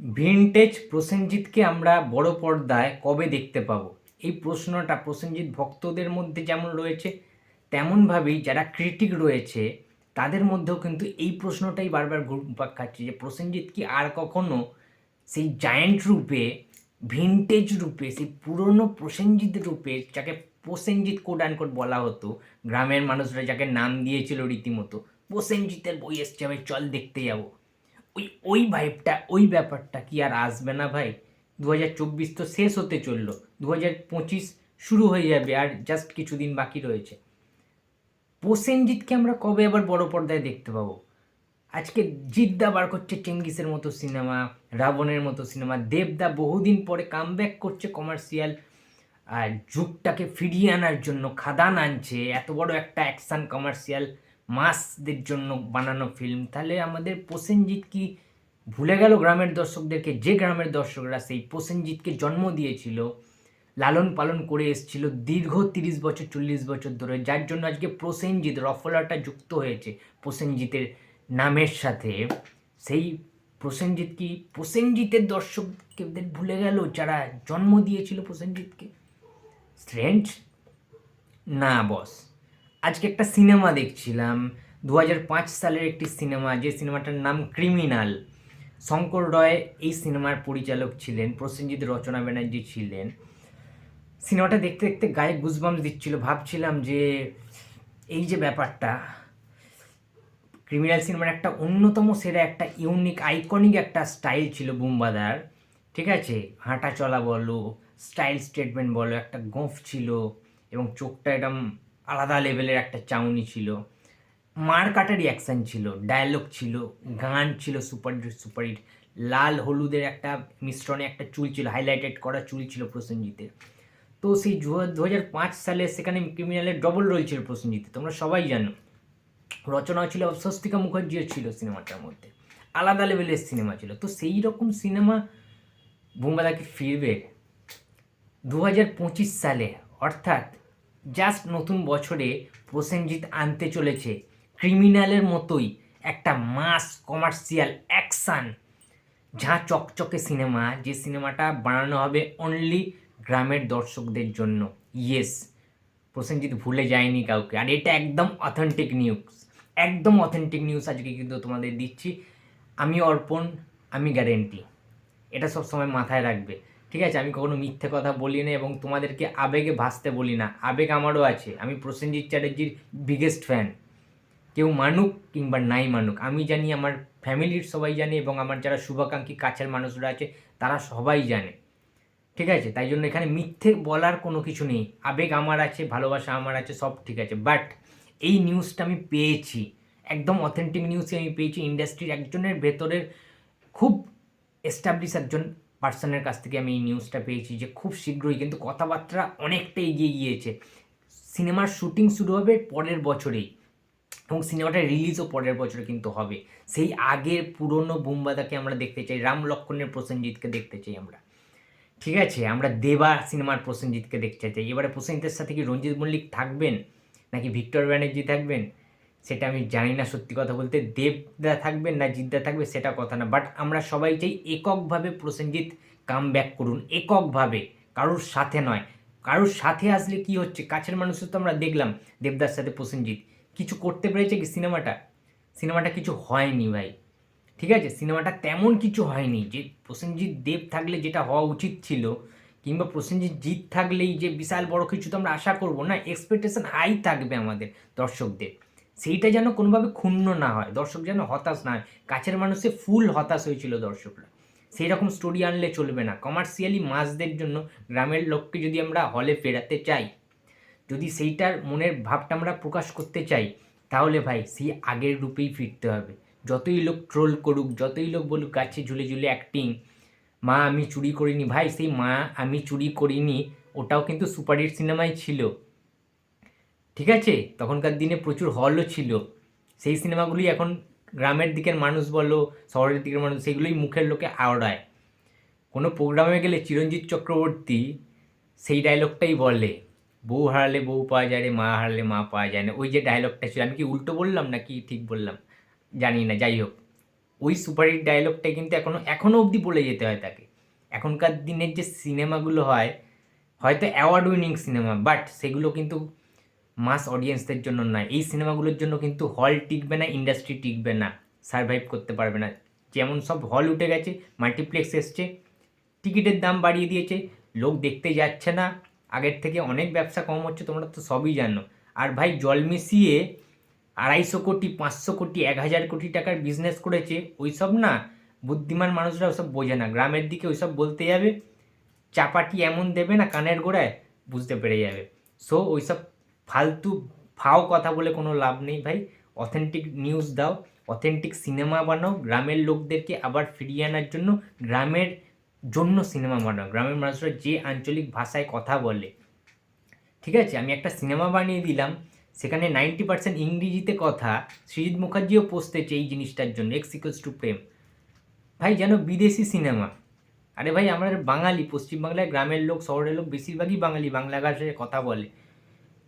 Vintage প্রসেনজিৎকে আমরা বড় পর্দায় কবে দেখতে পাবো? এই প্রশ্নটা প্রসেনজিৎ ভক্তদের মধ্যে যেমন রয়েছে, তেমনভাবেই যারা ক্রিটিক রয়েছে, তাদের মধ্যেও কিন্তু এই প্রশ্নটাই বারবার ঘুরপাক খাচ্ছে যে প্রসেনজিৎ কি আর কখনো সেই জায়েন্ট রূপে ভিনটেজ রূপে, সেই পুরনো প্রসেনজিৎ রূপে যাকে প্রসেনজিৎ কোড অ্যান্ড কোড বলা হতো, গ্রামের মানুষরা যাকে নাম দিয়েছিল রীতিমতো, প্রসেনজিতের বই এসছে, আমি চল দেখতে যাব। ওই ওই ভাইবটা ওই ব্যাপারটা কি আর আসবে না ভাই? দু হাজার চব্বিশ তো শেষ হতে চলল। দু হাজার পঁচিশ শুরু হয়ে যাবে আর জাস্ট কিছুদিন বাকি রয়েছে। প্রসেনজিৎকে আমরা কবে আবার বড় পর্দায় দেখতে পাবো? আজকে জিদ্দা বার করছে চেঙ্গিসের মতো সিনেমা, রাবণের মতো সিনেমা, দেবদা বহুদিন পরে কামব্যাক করছে কমার্শিয়াল আর যুগটাকে ফিরিয়ে আনার জন্য খাদান আনছে। এত বড় একটা অ্যাকশান কমার্শিয়াল মাসদের জন্য বানানো ফিল্ম তাহলে আমাদের প্রসেনজিৎ কি ভুলে গেল গ্রামের দর্শকদেরকে? যে গ্রামের দর্শকরা সেই প্রসেনজিৎকে জন্ম দিয়েছিল, লালন পালন করে এসেছিল দীর্ঘ তিরিশ বছর, চল্লিশ বছর ধরে, যার জন্য আজকে প্রসেনজিৎ রফলাটা যুক্ত হয়েছে প্রসেনজিতের নামের সাথে। সেই প্রসেনজিৎ কি প্রসেনজিতের দর্শকদের ভুলে গেল, যারা জন্ম দিয়েছিল প্রসেনজিৎকে? স্ট্রেঞ্জ না বস আজকে একটা সিনেমা দেখছিলাম দু সালের একটি সিনেমা, যে সিনেমাটার নাম ক্রিমিনাল। শঙ্কর রয় এই সিনেমার পরিচালক ছিলেন, প্রসেনজিৎ রচনা ব্যানার্জি ছিলেন। সিনেমাটা দেখতে দেখতে গায়ে গুজবাম দিচ্ছিল। ভাবছিলাম যে এই যে ব্যাপারটা, ক্রিমিনাল সিনেমার একটা অন্যতম সেরা, একটা ইউনিক আইকনিক একটা স্টাইল ছিল বুম্বাদার। ঠিক আছে? হাঁটা চলা বলো স্টাইল স্টেটমেন্ট বলো, একটা গোঁফ ছিল এবং চোখটা একদম আলাদা লেভেলের একটা চাউনি ছিল। মার কাটারই অ্যাকশন ছিল ডায়ালগ ছিল, গান ছিল সুপার সুপার হিট লাল হলুদের একটা মিশ্রণে একটা চুল ছিল হাইলাইটেড করা চুল ছিল প্রসেনজিতের। তো সেই দু হাজার পাঁচ সালে সেখানে ক্রিমিনালের ডবল রোল ছিল প্রসেনজিতের, তোমরা সবাই জানো। রচনা ছিল, স্বস্তিকা মুখার্জিও ছিল সিনেমাটার মধ্যে। আলাদা লেভেলের সিনেমা ছিল। তো সেই রকম সিনেমা বুম্বাদাকে ফিরবে দু হাজার পঁচিশ সালে, অর্থাৎ জাস্ট নতুন বছরে প্রসেনজিৎ আনতে চলেছে। ক্রিমিনালের মতোই একটা মাস কমার্শিয়াল অ্যাকশান। ঝাঁ চকচকে সিনেমা, যে সিনেমাটা বানানো হবে অনলি গ্রামের দর্শকদের জন্য। ইয়েস প্রসেনজিৎ ভুলে যায়নি কাউকে। আর এটা একদম অথেন্টিক নিউজ একদম অথেন্টিক নিউজ আজকে কিন্তু তোমাদের দিচ্ছি। আমি অর্পণ, আমি গ্যারেন্টি এটা সব সময় মাথায় রাখবে। ঠিক আছে, আমি কখনো মিথ্যে কথা বলি না এবং তোমাদেরকে আবেগে ভাসতে বলি না আবেগ আমারও আছে। আমি প্রসেনজিৎ চ্যাটার্জির বিগেস্ট ফ্যান কেউ মানুক কিংবা নাই মানুক, আমি জানি আমার ফ্যামিলির সবাই জানে এবং আমার যারা শুভাকাঙ্ক্ষী কাছের মানুষরা আছে, তারা সবাই জানে। ঠিক আছে, তাই জন্য এখানে মিথ্যে বলার কোনো কিছু নেই। আবেগ আমার আছে, ভালোবাসা আমার আছে, সব ঠিক আছে। বাট এই নিউজটা আমি পেয়েছি। একদম অথেন্টিক নিউজই আমি পেয়েছি। ইন্ডাস্ট্রির একজনের ভেতরের খুব এস্টাবলিশ একজন পার্সনের কাছ থেকে আমি এই নিউজটা পেয়েছি যে খুব শীঘ্রই কিন্তু কথাবার্তা অনেকটা এগিয়ে গিয়েছে। সিনেমার শুটিং শুরু হবে পরের বছরেই এবং সিনেমাটা রিলিজও পরের বছরে কিন্তু হবে। সেই আগের পুরনো বুম্বাদাকে আমরা দেখতে চাই, রাম লক্ষণের প্রসেনজিৎকে দেখতে চাই আমরা। ঠিক আছে? আমরা দেবা সিনেমার প্রসেনজিৎকে দেখতে চাই। এবারে প্রসেনজিতের সাথে কি রঞ্জিত মল্লিক থাকবেন? নাকি ভিক্টর ব্যানার্জি থাকবেন? সেটা আমি জানি না সত্যি কথা বলতে। দেবদা থাকবে না জিদ্দা থাকবে সেটা কথা না। বাট আমরা সবাই চাই এককভাবে প্রসেনজিৎ কাম ব্যাক করুন। এককভাবে, কারোর সাথে নয়। কারোর সাথে আসলে কি হচ্ছে? কাছের মানুষের তো আমরা দেখলাম দেবদার সাথে প্রসেনজিৎ। কিছু করতে পেরেছে কি সিনেমাটা? সিনেমাটা কিছু হয়নি ভাই। ঠিক আছে? সিনেমাটা তেমন কিছু হয়নি যে প্রসেনজিৎ দেব থাকলে যেটা হওয়া উচিত ছিল, কিংবা প্রসেনজিৎ জিৎ থাকলেই যে বিশাল বড় কিছু তো আমরা আশা করব না। এক্সপেকটেশন হাই থাকবে আমাদের দর্শকদের। সেইটা যেন কোনোভাবে ক্ষুণ্ণ না হয়, দর্শক যেন হতাশ না হয়। কাছের মানুষে ফুল হতাশ হয়েছিল দর্শকরা। সেই রকম স্টোরি আনলে চলবে না। কমার্শিয়ালি মাসদের জন্য গ্রামের লোককে যদি আমরা হলে ফেরাতে চাই, যদি সেইটার মনের ভাবটা আমরা প্রকাশ করতে চাই, তাহলে ভাই সেই আগের রূপেই ফিরতে হবে। যতই লোক ট্রোল করুক, যতই লোক বলুক, গাছে ঝুলে ঝুলে অ্যাক্টিং মা, আমি চুরি করিনি। ভাই, সেই মা, আমি চুরি করিনি। ওটাও কিন্তু সুপারহিট সিনেমায় ছিল। ঠিক আছে? তখনকার দিনে প্রচুর হলও ছিল। সেই সিনেমাগুলি এখন গ্রামের দিকের মানুষ বলো, শহরের দিকের মানুষ, সেগুলোই মুখের লোকে আওড়ায়। কোনো প্রোগ্রামে গেলে চিরঞ্জিত চক্রবর্তী সেই ডায়লগটাই বলে। বউ হারালে বউ পাওয়া যায় রে, মা হারালে মা পাওয়া যায় না। ওই যে ডায়লগটা ছিল, আমি কি উল্টো বললাম না কি ঠিক বললাম? জানি না, যাই হোক। ওই সুপারহিট ডায়লগটাই কিন্তু এখনও এখনও অবধি বলে যেতে হয় তাকে। এখনকার দিনের যে সিনেমাগুলো হয়, হয়তো অ্যাওয়ার্ড উইনিং সিনেমা বাট সেগুলো কিন্তু মাস অডিয়েন্সদের জন্য নয়। এই সিনেমাগুলোর জন্য কিন্তু হল টিকবে না ইন্ডাস্ট্রি টিকবে না। সার্ভাইভ করতে পারবে না। যেমন সব হল উঠে গেছে মাল্টিপ্লেক্স এসছে, টিকিটের দাম বাড়িয়ে দিয়েছে, লোক দেখতে যাচ্ছে না। আগের থেকে অনেক ব্যবসা কম হচ্ছে, তোমরা তো সবই জানো। আর ভাই, জল মিশিয়ে আড়াইশো কোটি, পাঁচশো কোটি, এক হাজার কোটি টাকার বিজনেস করেছে, ওইসব না বুদ্ধিমান মানুষরা ওসব বোঝে না। গ্রামের দিকে ওইসব বলতে যাবে, চাপাটি এমন দেবে না কানের গোড়ায়, বুঝতে পেরে যাবে। সো ওইসব ফালতু ফাও কথা বলে কোনো লাভ নেই ভাই। অথেন্টিক নিউজ দাও অথেন্টিক সিনেমা বানাও, গ্রামের লোকদেরকে আবার ফিরিয়ে আনার জন্য, গ্রামের জন্য সিনেমা বানাও, গ্রামের মানুষরা যে আঞ্চলিক ভাষায় কথা বলে। ঠিক আছে? আমি একটা সিনেমা বানিয়ে দিলাম, সেখানে নাইনটি পার্সেন্ট ইংরেজিতে কথা, সৃজিৎ মুখার্জিও পোস্তেছে এই জিনিসটার জন্য এক্স ইকুয়ালস টু প্রেম। ভাই, যেন বিদেশি সিনেমা আরে ভাই, আমরা বাঙালি, পশ্চিমবাংলায় গ্রামের লোক, শহরের লোক, বেশিরভাগই বাঙালি, বাংলা ভাষায় কথা বলে।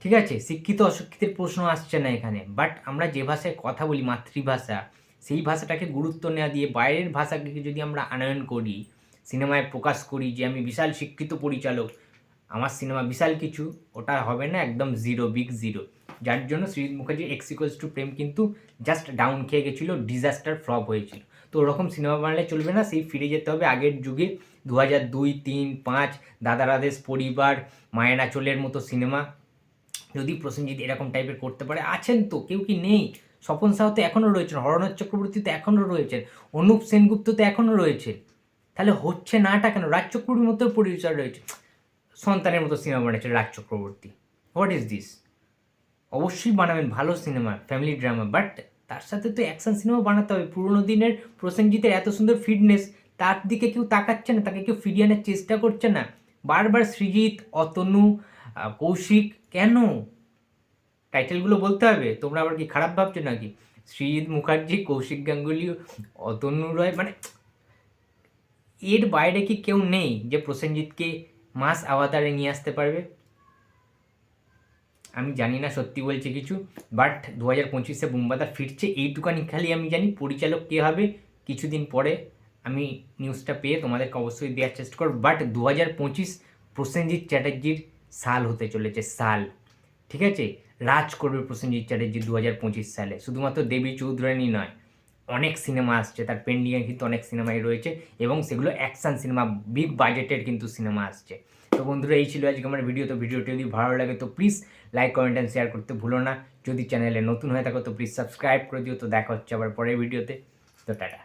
ঠিক আছে? শিক্ষিত, অশিক্ষিতের প্রশ্ন আসছে না এখানে। বাট আমরা যে ভাষায় কথা বলি, মাতৃভাষা, সেই ভাষাটাকে গুরুত্ব নেওয়া দিয়ে বাইরের ভাষাকে যদি আমরা আনয়ন করি, সিনেমায় প্রকাশ করি যে আমি বিশাল শিক্ষিত পরিচালক, আমার সিনেমা বিশাল কিছু, ওটা হবে না একদম জিরো বিগ জিরো যার জন্য শ্রীজিৎ মুখার্জি এক্স টু প্রেম কিন্তু জাস্ট ডাউন খেয়ে গেছিল ডিজাস্টার ফ্লপ হয়েছিল। তো ওরকম সিনেমা বানালে চলবে না, সেই ফিরে যেতে হবে আগের যুগে দু হাজার দুই, তিন, পাঁচ, দাদার আদেশ, পরিবার মায়েরাচলের মতো সিনেমা। যদি প্রসেনজিৎ এরকম টাইপের করতে পারে, আছেন তো, কেউ কি নেই? স্বপন সাহা তো এখনও রয়েছেন হরনাথ চক্রবর্তী তো এখনও রয়েছেন, অনুপ সেনগুপ্ত তো এখনও রয়েছে তাহলে হচ্ছে নাটা কেন? রাজ চক্রবর্তীর মতো পরিচয় রয়েছে। সন্তানের মতো সিনেমা বানাচ্ছে Raj Chakraborty. What is this অবশ্যই বানাবেন ভালো সিনেমা ফ্যামিলি ড্রামা বাট তার সাথে তো অ্যাকশন সিনেমা বানাতে হবে। পুরোনো দিনের প্রসেনজিতের এত সুন্দর ফিটনেস তার দিকে কেউ তাকাচ্ছে না, তাকে কেউ ফিরিয়ে আনার চেষ্টা করছে না। বারবার সৃজিৎ অতনু কৌশিক কেন? টাইটেলগুলো বলতে হবে। তোমরা আবার কি খারাপ ভাবছ নাকি? সৃজিৎ মুখার্জি, কৌশিক গাঙ্গুলি, অতনু রয় মানে এর বাইরে কি কেউ নেই যে প্রসেনজিৎকে মাস আওতারে নিয়ে আসতে পারবে? আমি জানি না, সত্যি বলছে কিছু। বাট দু হাজার পঁচিশে বুম্বাদা ফিরছে এইটুকানি খালি আমি জানি। পরিচালক কে হবে? কিছুদিন পরে আমি নিউজটা পেয়ে তোমাদেরকে অবশ্যই দেওয়ার চেষ্টা করব। বাট দু হাজার পঁচিশ প্রসেনজিৎ চ্যাটার্জির সাল হতে চলেছে সাল। ঠিক আছে? রাজ করবে প্রসেনজিৎ চ্যাটার্জি দু হাজার পঁচিশ সালে। শুধুমাত্র দেবী চৌধুরানী নয়, অনেক সিনেমা আসছে। তার পেন্ডিংয়ে কিন্তু অনেক সিনেমাই রয়েছে এবং সেগুলো অ্যাকশন সিনেমা বিগ বাজেটের কিন্তু সিনেমা আসছে। তো বন্ধুরা, এই ছিল আজকে আমার ভিডিও তো ভিডিওটি যদি ভালো লাগে তো please like comment and share করতে ভুলো না। যদি চ্যানেলে নতুন হয়ে থাকো তো প্লিজ সাবস্ক্রাইব করে দিও। তো দেখা হচ্ছে আবার পরের ভিডিওতে তো টাটা।